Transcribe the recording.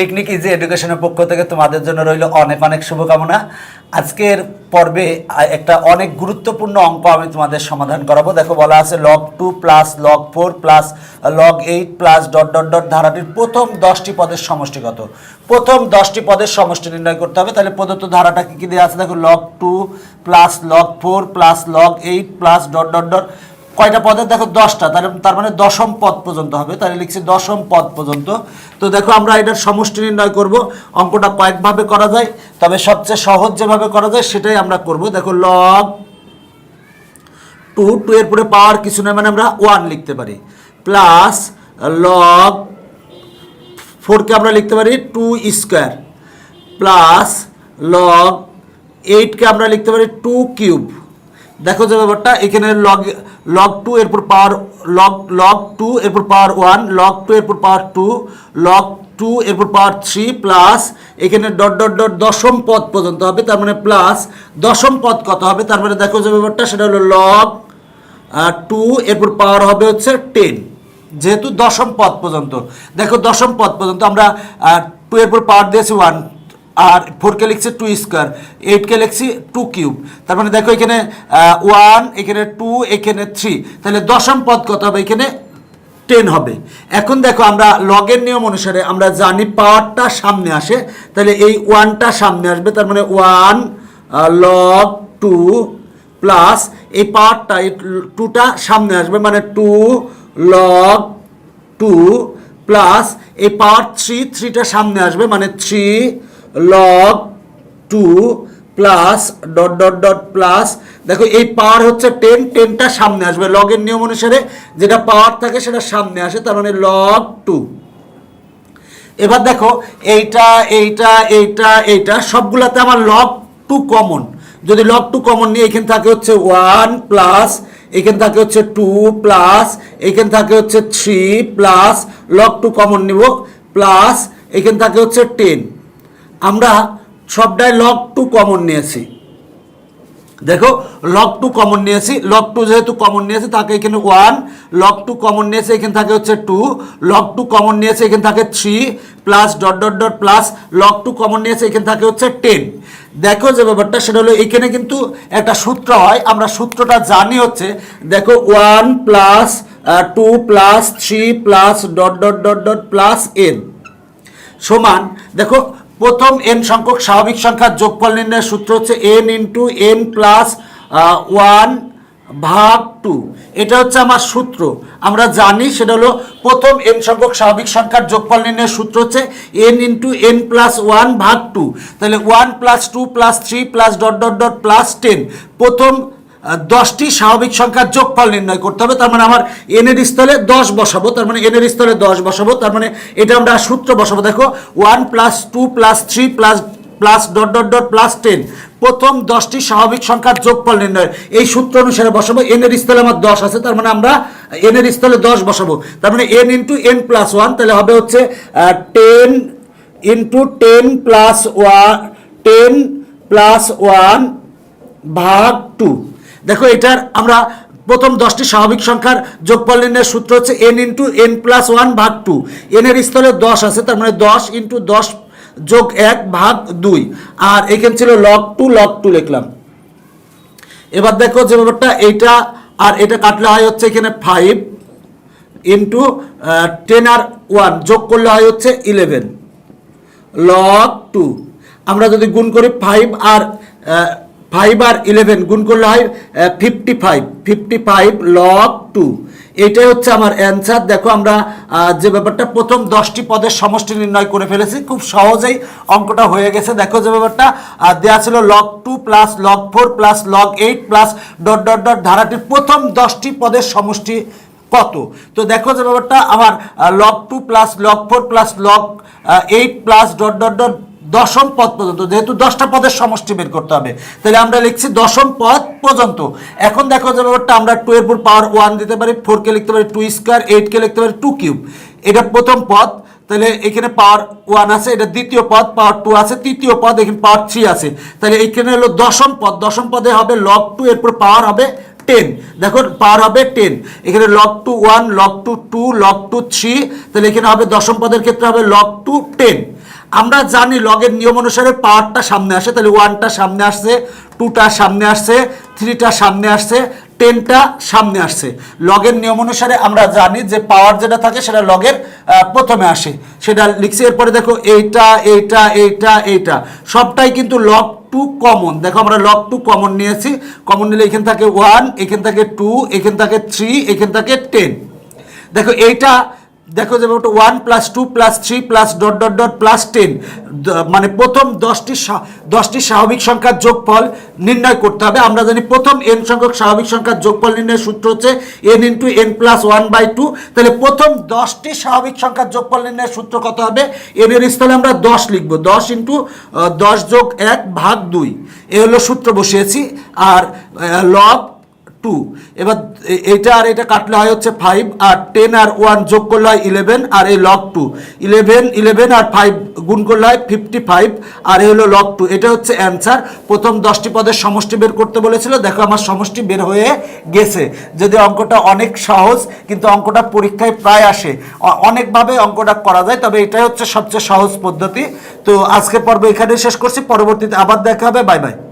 Technique easy এডুকেশনের পক্ষ থেকে তোমাদের জন্য রইল অনেক অনেক শুভকামনা। আজকের পর্বে একটা অনেক গুরুত্বপূর্ণ অঙ্ক আমি তোমাদের সমাধান করাবো। দেখো বলা আছে log two plus log four plus log eight plus dot dot dot ধারাটির প্রথম দশটি পদের সমষ্টি কত প্রথম দশটি পদের সমষ্টি নির্ণয় করতে হবে। তাহলে প্রদত্ত ধারাটা কি কি দেওয়া আছে? দেখো log two plus log four plus log eight plus dot dot dot কয়টা পদের? দেখো দশটা। তার তার মানে দশম পদ পর্যন্ত হবে। তাহলে লিখছি দশম পদ পর্যন্ত। তো দেখো আমরা এটার সমষ্টি নির্ণয় করব। অঙ্কটা কয়েকভাবে করা যায়, তবে সবচেয়ে সহজ যেভাবে করা যায় সেটাই আমরা করব। দেখো লগ টু টু এর পরে পাওয়ার কিছু নয় মানে আমরা ওয়ান লিখতে পারি। প্লাস লগ ফোরকে আমরা লিখতে পারি টু স্কোয়ার প্লাস লগ এইটকে আমরা লিখতে পারি টু কিউব দেখো যে ব্যাপারটা, এখানে লগ লগ টু এরপর পাওয়ার লগ লগ টু এরপর পাওয়ার ওয়ান লগ টু এরপর পাওয়ার টু লগ টু এরপর পাওয়ার থ্রি প্লাস এখানে ডট ডট ডট দশম পদ পর্যন্ত হবে, তার মানে প্লাস দশম পদ কত হবে? তার মানে দেখো যে ব্যাপারটা, সেটা হলো লগ টু এরপর পাওয়ার হবে হচ্ছে টেন যেহেতু দশম পদ পর্যন্ত। দেখো দশম পদ পর্যন্ত আমরা টু এরপর পাওয়ার দিয়েছি ওয়ান আর ফোরকে লিখছি টু স্কোয়ার এইটকে লিখছি টু কিউব তার মানে দেখো এখানে ওয়ান এখানে টু এখানে থ্রি তাহলে দশম পদ কত হবে? এখানে টেন হবে। এখন দেখো আমরা লগের নিয়ম অনুসারে আমরা জানি পাওয়ারটা সামনে আসে। তাহলে এই ওয়ানটা সামনে আসবে, তার মানে ওয়ান লগ টু প্লাস এই পাওয়ারটা এই টুটা সামনে আসবে মানে টু লগ টু প্লাস এই পাওয়ার থ্রি থ্রিটা সামনে আসবে মানে three log two plus dot dot dot plus দেখো, এই পাওয়ার হচ্ছে টেন টেনটা সামনে আসবে। লগের নিয়ম অনুসারে যেটা পাওয়ার থাকে সেটা সামনে আসে, তার মানে লগ টু এবার দেখো, এইটা এইটা এইটা এইটা, সবগুলাতে আমার লগ টু কমন যদি লগ টু কমন নিয়ে এখানে থাকে হচ্ছে ওয়ান প্লাস এখানে থাকে হচ্ছে টু প্লাস এখানে থাকে হচ্ছে three plus log two common নিব প্লাস এখানে থাকে হচ্ছে টেন আমরা সবটাই লগ টু কমন নিয়েছি। দেখো লগ টু কমন নিয়েছি। লগ টু যেহেতু কমন নিয়েছে, তাকে এখানে ওয়ান লগ টু কমন নিয়েছে, এখানে থাকে হচ্ছে টু লক টু কমন নিয়েছে, এখানে থাকে three plus dot dot dot plus log two common নিয়েছে, এখানে থাকে হচ্ছে টেন দেখো যে ব্যাপারটা, সেটা হলো এখানে কিন্তু একটা সূত্র হয়। আমরা সূত্রটা জানি হচ্ছে, দেখো one plus two plus three plus dot dot dot dot plus N সমান, দেখো প্রথম এন সংখ্যক স্বাভাবিক সংখ্যার যোগফল নির্ণয়ের সূত্র হচ্ছে N into N plus one ভাগ টু এটা হচ্ছে আমার সূত্র। আমরা জানি সেটা হলো প্রথম এন সংখ্যক স্বাভাবিক সংখ্যার যোগফল নির্ণয়ের সূত্র হচ্ছে N into N plus one ভাগ টু তাহলে one plus two plus three plus dot dot dot plus ten প্রথম দশটি স্বাভাবিক সংখ্যার যোগফল নির্ণয় করতে হবে। তার মানে আমার এনের স্থলে দশ বসাবো, তার মানে এনের স্থলে দশ বসাবো, তার মানে এটা আমরা সূত্র বসাবো। দেখো one plus two plus three plus plus dot dot dot plus ten প্রথম দশটি স্বাভাবিক সংখ্যার যোগফল নির্ণয়। এই সূত্র অনুসারে বসাবো এনের স্থলে আমার দশ আছে, তার মানে আমরা এনের স্থলে দশ বসাবো। তার মানে N into N plus one তাহলে হবে হচ্ছে ten into ten plus one ten plus one ভাগ টু দেখো এটার আমরা প্রথম দশটি স্বাভাবিক সংখ্যার যোগফল নির্ণয়ের সূত্র হচ্ছে N into N plus one ভাগ টু এনের স্থলে দশ আছে, তার মানে দশ ইন্টু দশ যোগ এক ভাগ দুই। আর এখানে ছিল লগ টু লগ টু লিখলাম। এবার দেখো যে ব্যাপারটা, এইটা আর এটা কাটলে হয় হচ্ছে এখানে ফাইভ ইন্টু টেন আর ওয়ান যোগ করলে হয় হচ্ছে ইলেভেন লগ টু আমরা যদি গুণ করি ফাইভ আর ফাইভ আর ইলেভেন গুণ করলে হয় fifty five fifty five log two এটাই হচ্ছে আমার অ্যান্সার দেখো আমরা যে ব্যাপারটা প্রথম দশটি পদের সমষ্টি নির্ণয় করে ফেলেছি, খুব সহজেই অঙ্কটা হয়ে গেছে। দেখো যে ব্যাপারটা দেওয়া ছিল log two plus log four plus log eight plus dot dot dot ধারাটির প্রথম দশটি পদের সমষ্টি কত? তো দেখো যে ব্যাপারটা, আমার log two plus log four plus log eight plus dot dot dot দশম পদ পর্যন্ত, যেহেতু দশটা পদের সমষ্টি বের করতে হবে। তাহলে আমরা লিখছি দশম পদ পর্যন্ত। এখন দেখো যে ব্যাপারটা, আমরা টু এর পাওয়ার ওয়ান দিতে পারি ফোরকে লিখতে পারি টু স্কোয়ার এইটকে লিখতে পারি টু কিউব এটা প্রথম পদ, তাহলে এখানে পাওয়ার ওয়ান আছে, এটা দ্বিতীয় পদ পাওয়ার টু আছে, তৃতীয় পদ, এখানে পাওয়ার থ্রি আছে। তাহলে এখানে হলো দশম পদ, দশম পদে হবে লগ টু এরপর পাওয়ার হবে টেন দেখো পাওয়ার হবে টেন এখানে log two one log two two log two three তাহলে এখানে হবে দশম পদের ক্ষেত্রে হবে লগ টু টেন আমরা জানি লগের নিয়ম অনুসারে পাওয়ারটা সামনে আসে, তাহলে ওয়ানটা সামনে আসছে টুটা সামনে আসছে থ্রিটা সামনে আসছে টেনটা সামনে আসছে। লগের নিয়ম অনুসারে আমরা জানি যে পাওয়ার যেটা থাকে সেটা লগের প্রথমে আসে। সেটা লিখছি, এরপরে দেখো এইটা এইটা এইটা এইটা। সবটাই কিন্তু লগ টু কমন দেখো আমরা লগ টু কমন নিয়েছি। কমন নিলে এখান থেকে ওয়ান এখান থেকে টু এখান থেকে থ্রি এখান থেকে টেন দেখো এইটা দেখো যে one plus two plus three plus dot dot dot plus ten মানে প্রথম দশটি দশটি স্বাভাবিক সংখ্যার যোগফল নির্ণয় করতে হবে। আমরা জানি প্রথম এন সংখ্যক স্বাভাবিক সংখ্যার যোগফল নির্ণয়ের সূত্র হচ্ছে N into N plus one by two তাহলে প্রথম দশটি স্বাভাবিক সংখ্যার যোগফল নির্ণয়ের সূত্র কত হবে? এন এর স্থলে আমরা দশ লিখব। দশ ইন্টু দশ যোগ এক ভাগ দুই। এ হলো সূত্র বসিয়েছি। আর লব টু এবার এ- এইটা আর এটা কাটলে হয় হচ্ছে ফাইভ আর টেন আর ওয়ান যোগ করলে হয় ইলেভেন আর এই লগ টু ইলেভেন ইলেভেন আর ফাইভ গুণ করলে হয় ফিফটি ফাইভ আর এই হলো লগ টু এটা হচ্ছে অ্যান্সার প্রথম দশটি পদের সমষ্টি বের করতে বলেছিল, দেখো আমার সমষ্টি বের হয়ে গেছে। যদি অঙ্কটা অনেক সহজ, কিন্তু অঙ্কটা পরীক্ষায় প্রায় আসে। অনেকভাবে অঙ্কটা করা যায়, তবে এটাই হচ্ছে সবচেয়ে সহজ পদ্ধতি। তো আজকে পর্ব এখানে শেষ করছি, পরবর্তীতে আবার দেখা হবে, বাই বাই।